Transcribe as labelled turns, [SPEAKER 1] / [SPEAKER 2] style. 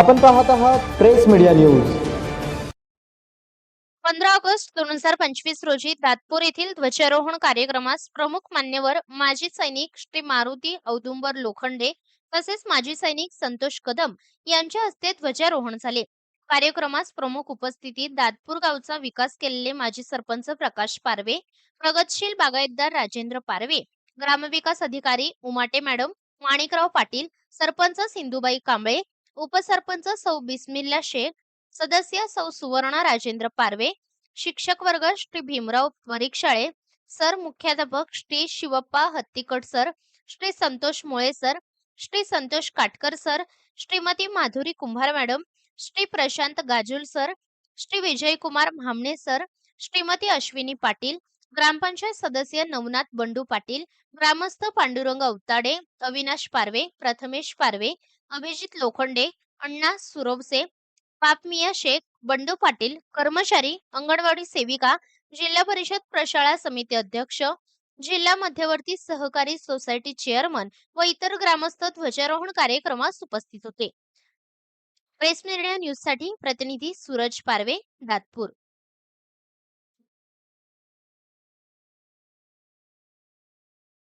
[SPEAKER 1] आपण पाहत आहात प्रेस मीडिया न्यूज.
[SPEAKER 2] पंधरा ऑगस्ट दोन हजार पंचवीस रोजी दातपूर येथील ध्वजारोहण कार्यक्रमास प्रमुख मान्यवर माजी सैनिक श्री मारुती औदुंबर लोखंडे तसेच माजी सैनिक संतोष कदम यांच्या हस्ते ध्वजारोहण झाले. कार्यक्रमास प्रमुख उपस्थितीत दातपूर गावचा विकास केलेले माजी सरपंच प्रकाश पारवे प्रगतशील बागायतदार राजेंद्र पारवे ग्रामविकास अधिकारी उमाटे मॅडम माणिकराव पाटील सरपंच सिंधुबाई कांबळे उपसरपंच सौ बिस्मिल्ला शेख सदस्य सौ सुवर्णा राजेंद्र पारवे शिक्षक वर्ग श्री भीमराव परीक्षाळे सर मुख्याध्यापक Shri Shivappa Hattikat sir Shri Santosh Mule sir Shri Santosh Katkar sir Shrimati Madhuri Kumbhar madam Shri Prashant Gajul sir Shri Vijaykumar Bhamne sir Shrimati Ashwini Patil ग्रामपंचायत सदस्य नवनाथ बंडू पाटील ग्रामस्थ पांडुरंग अवताडे अविनाश पारवे प्रथमेश पारवे अभिजित लोखंडे अण्णा सुरवसे पापमिया शेख बंडू पाटील कर्मचारी अंगणवाडी सेविका जिल्हा परिषद प्रशाळा समिती अध्यक्ष जिल्हा मध्यवर्ती सहकारी सोसायटी चेअरमन व इतर ग्रामस्थ ध्वजारोहण कार्यक्रमास उपस्थित होते. प्रेस निर्णय न्यूजसाठी प्रतिनिधी सूरज पारवे नागपूर.